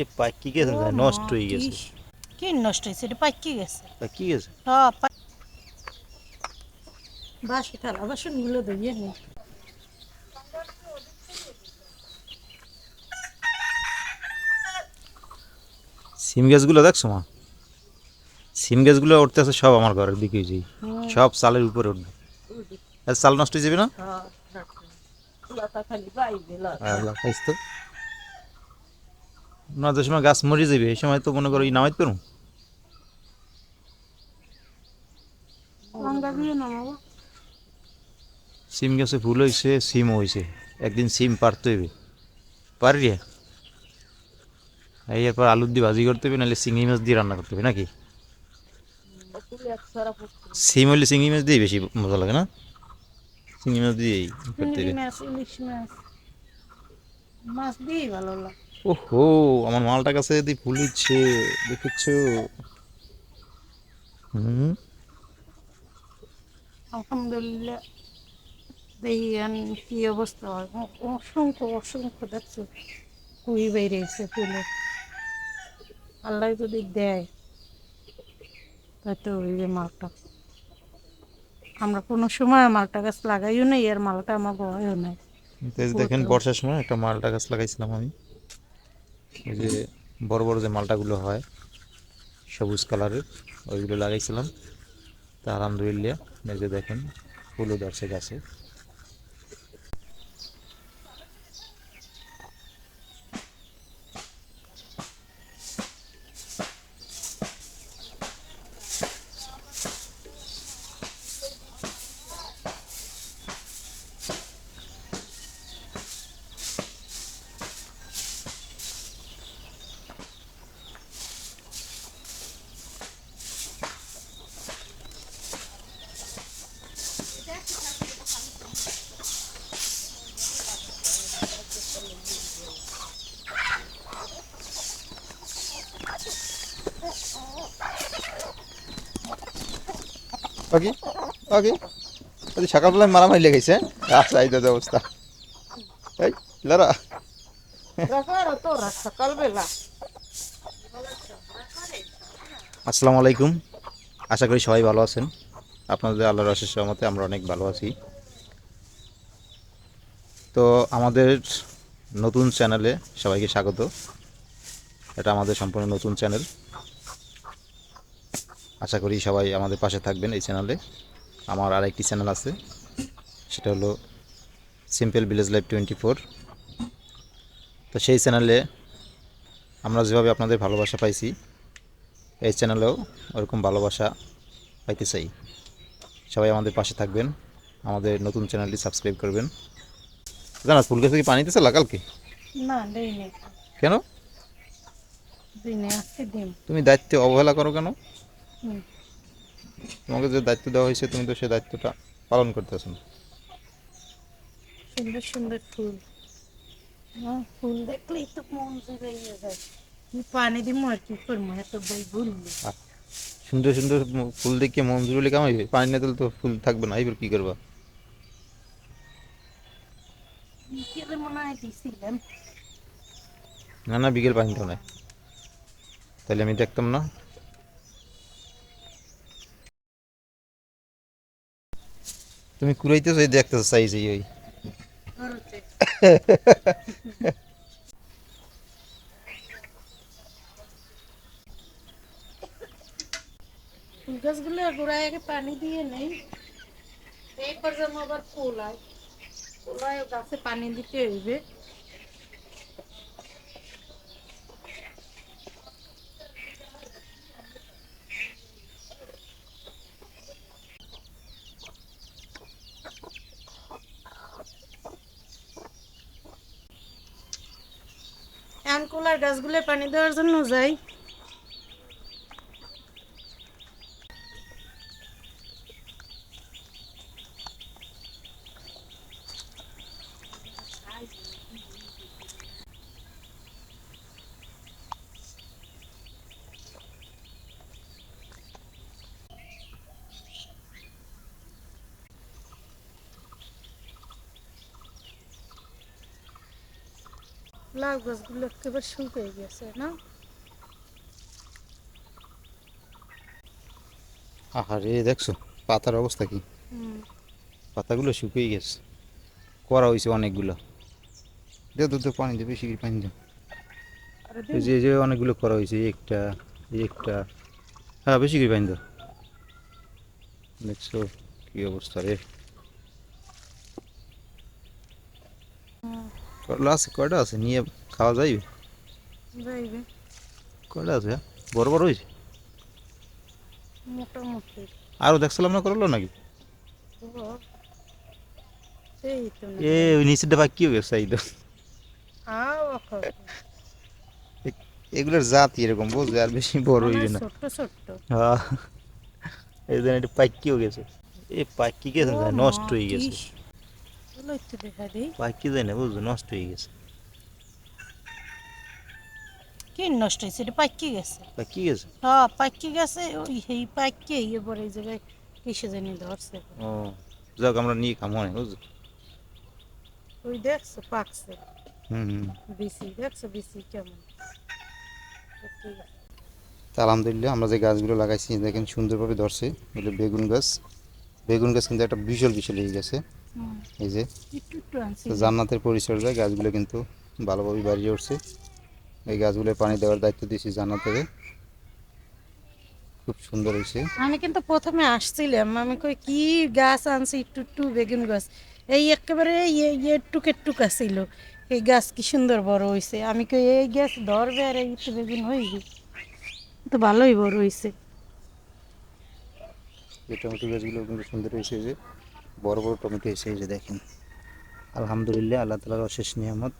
এ পাকি গেছে না, নষ্ট হয়ে গেছে। কি নষ্ট হয়েছে? এটা পাকি গেছে? পাকি গেছে? হ্যাঁ বাসি থালা বাসনগুলো ধুয়ে নি। সিম গাছগুলো দেখছ মা? সিম গাছগুলো উঠতেছে সব আমার ঘরের দিকে যেই সব চালের উপরে উঠবে। আর চাল নষ্ট হয়ে যাবে না? খালি বাইবে আল্লাহ খাইছ তো না, যে সময় গাছ মরে যাবে, এই সময় তো মনে করো এই নামাইতে পারো সিম গাছে ফুল হয়েছে, সিম হয়েছে। একদিন সিম পারতে হইবে পারি এই এরপর আলুর দিয়ে ভাজি করতে হবে, নাহলে চিংড়ি মাছ দিয়ে রান্না করতে হবে, নাকি? সিম হলে চিংড়ি মাছ দিয়ে বেশি মজা লাগে, না? চিংড়ি মাছ দিয়েই করতে হবে। মাছ দিয়েই ভালো লাগে। ওহো আমার মালটা কাছে যদি ফুল হচ্ছে দেখেছ? হুম? আলহামদুলিল্লাহ। কি অবস্থা অসংখ্য অসংখ্য দেখছ। কুই বেরিয়েছে ফুলে। আল্লাহ যদি দেয়। তাতে ওই যে মালটা। আমরা কোনো সময় মালটা গাছ লাগাইও নাই আর মালটা আমার বয়ও নাই। দেখেন বর্ষার সময় একটা মালটা গাছ লাগাইছিলাম আমি। ওই যে বড় বড় যে মালটাগুলো হয়, সবুজ কালারের, ওইগুলো লাগাইছিলাম। তা আলহামদুলিল্লাহ, এই যে দেখেন ফুলও ধরছে গাছে। ওকে ওকে ওই মারামারি লেগেছে। আচ্ছা এই তো অবস্থা এই লড়া আসসালামু আলাইকুম। আশা করি সবাই ভালো আছেন। আপনাদের আল্লাহর আশেষ সহমতে আমরা অনেক ভালো আছি। তো আমাদের নতুন চ্যানেলে সবাইকে স্বাগত। এটা আমাদের সম্পূর্ণ নতুন চ্যানেল। আশা করি সবাই আমাদের পাশে থাকবেন এই চ্যানেলে। আমার আরেকটি চ্যানেল আছে সেটা হলো simple village life twenty four তো সেই চ্যানেলে আমরা যেভাবে আপনাদের ভালোবাসা পাইছি এই চ্যানেলেও ওরকম ভালোবাসা পাইতে চাই। সবাই আমাদের পাশে থাকবেন আমাদের নতুন চ্যানেলটি সাবস্ক্রাইব করবেন। জানা ফুল গাছে কি পানি দিতেছে লাগালকে না কেন? তুমি দায়িত্বে অবহেলা করো কেন। তোমাকে যে দায়িত্ব দেওয়া হয়েছে তুমি তো সেই দায়িত্বটা পালন করতেছো না। সুন্দর সুন্দর ফুল। হ্যাঁ, ফুল দেখলেই তো মন জুড়াইয়া যায়। পানি দিমু আর কি করব এত বই ভুললি সুন্দর সুন্দর ফুল দেখে মন জুড়লে কামাইবে পানি না দিলে তো ফুল থাকবে না এবার কি করবা? বিকেলে মনে হয় দিছিলাম। না না বিকেল পানি তো নাই। তাহলে আমি দেখতাম না। তুমি কুড়াইতেছো, এই দেখতেছো চাইছি ওই ফুল গাছগুলো গোড়ায় আগে পানি দিয়ে নেই। এরপর যেন আবার কোলায় কোলায় গাছে পানি দিতে হইবে। কোলার গাছগুলো পানি দেওয়ার জন্য যাই। লাউ গাছগুলো একেবারে শুকিয়ে গেছে না? আহারে দেখছ পাতার অবস্থা কি? পাতাগুলো শুকিয়ে গেছে। করা হয়েছে অনেকগুলো। দে তো পানি দে বেশি করে পানি দে। যে যে অনেকগুলো করা হয়েছে একটা একটা। হ্যাঁ বেশি করে পানি দাও দেখছ কি অবস্থা রে? করলা আছে কয়টা আছে? নিয়ে খাওয়া যাইবে? যাইবে। কয়টা আছে হ্যাঁ? বড় বড় হয়েছে মোটামুটি। আরও দেখছিলাম না করল নাকি। এ ওই নিচেরটা বা কি এই তো। এগুলোর জাত এরকম বুঝবে আর বেশি বড় হইবে না। ছোট্ট ছোট্ট। হ্যাঁ। এই জন্য এটা পাকিও গেছে? এ পাকি গেছে? না, নষ্ট হয়ে গেছে। চলো একটু দেখা দিই। নষ্ট হয়ে গেছে। কি নষ্ট হয়েছে এটা পাইকি গেছে। পাকি গেছে? হ্যাঁ পাইকি গেছে ওই এই পাইকি পরে এই জায়গায় কিসে জানি ধরছে। ও যাক আমরা নিয়ে খামো না বুঝছ। ওই দেখছ পাকছে। হুম হুম। বিসি দেখছ বিসি কেমন? ঠিক আছে। তা আলহামদুলিল্লাহ আমরা যে গাছগুলো লাগাইছি দেখেন সুন্দরভাবে ধরছে বেগুন গাছ। বেগুন গাছ কিন্তু একটা বিশাল বিশাল হয়ে গেছে। এই যে জান্নাতের পরিচর্যায় গাছগুলো কিন্তু ভালোভাবে বাড়িয়ে উঠছে। এই গাছগুলো পানি দেওয়ার দায়িত্ব দিয়েছি জান্নাতের। খুব সুন্দর হয়েছে। আমি কিন্তু প্রথমে আসছিলাম আমি কই কি গাছ আনছি? একটু একটু বেগুন গাছ। এই একেবারে ইয়ে ইয়ে টুকে টুকা ছিল এই গাছ কি সুন্দর বড় হয়েছে আমি কই এই গাছ ধরবে আর এই একটু বেগুন হইবে তো ভালোই বড় হয়েছে টমেটো গাছগুলো কিন্তু সুন্দর হয়েছে যে। বড় বড় টমেটো এই যে দেখেন। আলহামদুলিল্লাহ, আল্লাহ তালার অশেষ নিয়ামত।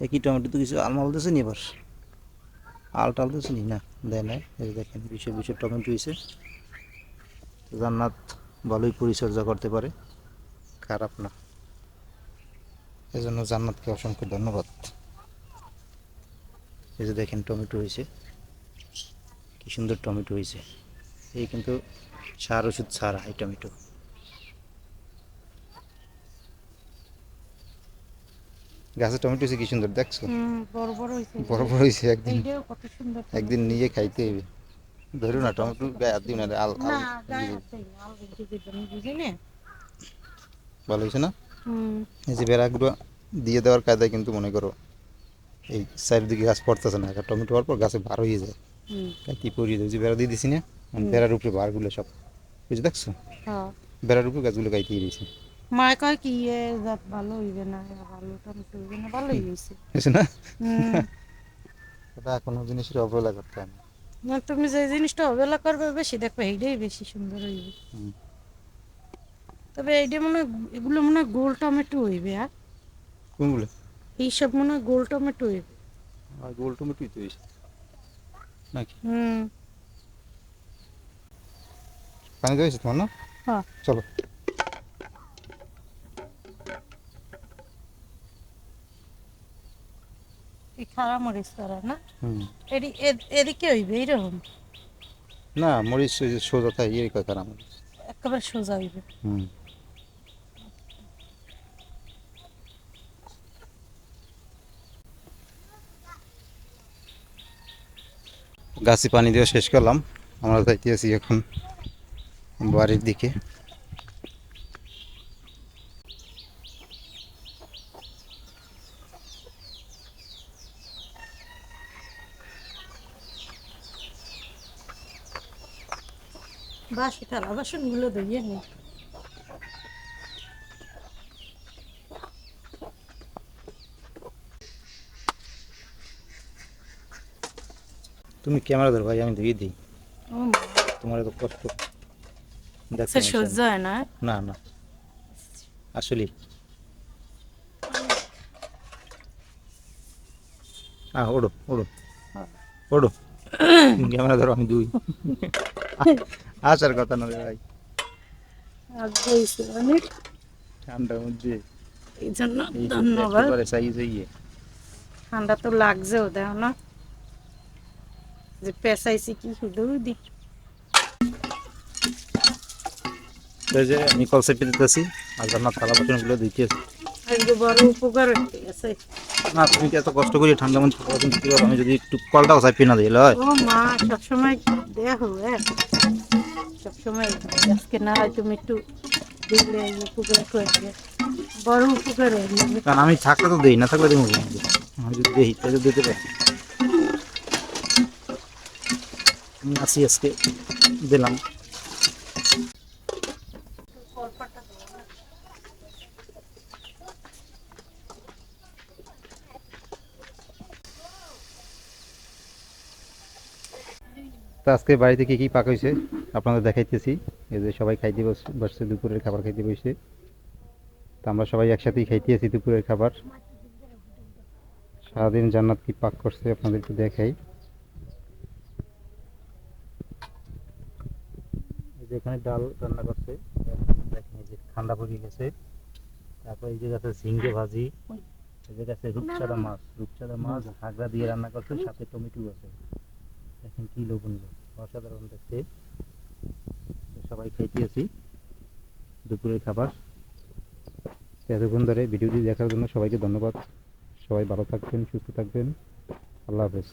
একই টমেটো তো কিছু আল মালতেছে নি এবার? আল নি? না, দেয় না এই দেখেন বিশেষ বিশেষ টমেটো হয়েছে। জান্নাত ভালোই পরিচর্যা করতে পারে। খারাপ না। এই জন্য জান্নাতকে অসংখ্য ধন্যবাদ। এই যে দেখেন, টমেটো হয়েছে। কি সুন্দর টমেটো হয়েছে। এই কিন্তু সার ওষুধ ছাড়া এই টমেটো। গাছের টমেটো হয়েছে কি সুন্দর দেখছ? বড় বড় হয়েছে বড় বড় হয়েছে একদিন। এইটাও কত সুন্দর একদিন নিয়ে খাইতে হবে ধরো না টমেটো গায়ে দিও না আল আল ভালো হয়েছে না? এই যে বেড়াগুলো দিয়ে দেওয়ার কায়দায় কিন্তু মনে করো এই চারিদিকে গাছ পড়তেছে না একটা টমেটো হওয়ার পর গাছে বার হয়ে যায়। কি পরিয়ে দেয় যে বেড়া দিয়ে দিছি না মানে বেড়ার উপরে বারগুলো সব বুঝে দেখছ? হ্যাঁ। বেড়ার উপরে গাছগুলো গাইতে দিয়েছি মা কয় কি এ জাত ভালো হইবে না ভালো টমেটো হইবে না ভালোই হয়েছে বুঝছ না? হুম। কোনো জিনিসের অবহেলা করতে হয় না। তুমি যে জিনিসটা অবহেলা করবে বেশি দেখবে এইটাই বেশি সুন্দর হইবে। তবে এইটা মনে হয় এগুলো মনে হয় গোল টমেটো হইবে আর কোনগুলো? এইসব মনে হয় গোল টমেটো হইবে। আর গোল টমেটোই তো হয়েছে নাকি? হুম। পানি দেওয়া তোমার না? হ্যাঁ। চলো। এই খাড়া মরিচ করা না? এদিকে হইবে এইরকম? না মরিচ সোজা থাকে কয় কারা মরিচ? একেবারে সোজা হইবে। হুম। গাছে পানি দিয়ে শেষ করলাম। আমরা যাইতে আছি এখন বাড়ির দিকে। বাসি থালা বাসনগুলো ধুইয়ে নি। তুমি ক্যামেরা ধরো ভাই আমি ধুয়ে দিই। তোমার এত কষ্ট। দেখতে সহ্য হয় না। না না। আসলে। হ্যাঁ ওড়ো ওড়ো। ওড়ো। ক্যামেরা ধরো আমি দুই আসার কথা না রে ভাই। আজ হয়েছে অনেক ঠান্ডার মধ্যে এই জন্য যে ধন্যবাদ। সাইজ হইয়ে ঠান্ডা তো লাগছেও দেখো না। যে পেঁচাইছি কি শুধু দি যে আমি কল সেপে দিতেছি আর রান্নার থালা বাসনগুলো দিতে আজকে বড় উপকার গেছে না তুমি কি এত কষ্ট করে ঠান্ডা মন ছোট দিতে পারো আমি যদি একটু কলটাও চাপিয়ে না দিলে হয় ও মা সবসময় দেখো হ্যাঁ? সবসময় আজকে না হয় তুমি একটু দিলে উপকার করবে বড় উপকার কারণ আমি থাকলে তো দেই না থাকলে দেবো আমি যদি দেই তাহলে দিতে পারি। আমি আছি আজকে দিলাম। আজকে বাড়িতে কি কি পাক হয়েছে আপনাদের দেখাইতেছি। এই যে সবাই খাইতে বসছে, দুপুরের খাবার খাইতে বসে তো আমরা সবাই একসাথেই খাইতেছি দুপুরের খাবার। সারাদিন জান্নাত কি পাক করছে আপনাদেরকে দেখাই। এই যে এখানে ডাল রান্না করছে। ঠান্ডা পড়ে গেছে। তারপর এই যে আছে ঝিঙ্গে ভাজি। এই যে আছে রূপচাঁদা মাছ। রূপচাঁদা মাছ, হাগড়া দিয়ে রান্না করছে, সাথে টমেটো আছে। দেখেন কি লোভনীয় অসাধারণ দেখতে। সবাই খাইতেছি দুপুরের খাবার। এতক্ষণ ধরে ভিডিওটি দেখার জন্য সবাইকে ধন্যবাদ। সবাই ভালো থাকবেন, সুস্থ থাকবেন। আল্লাহ হাফেজ।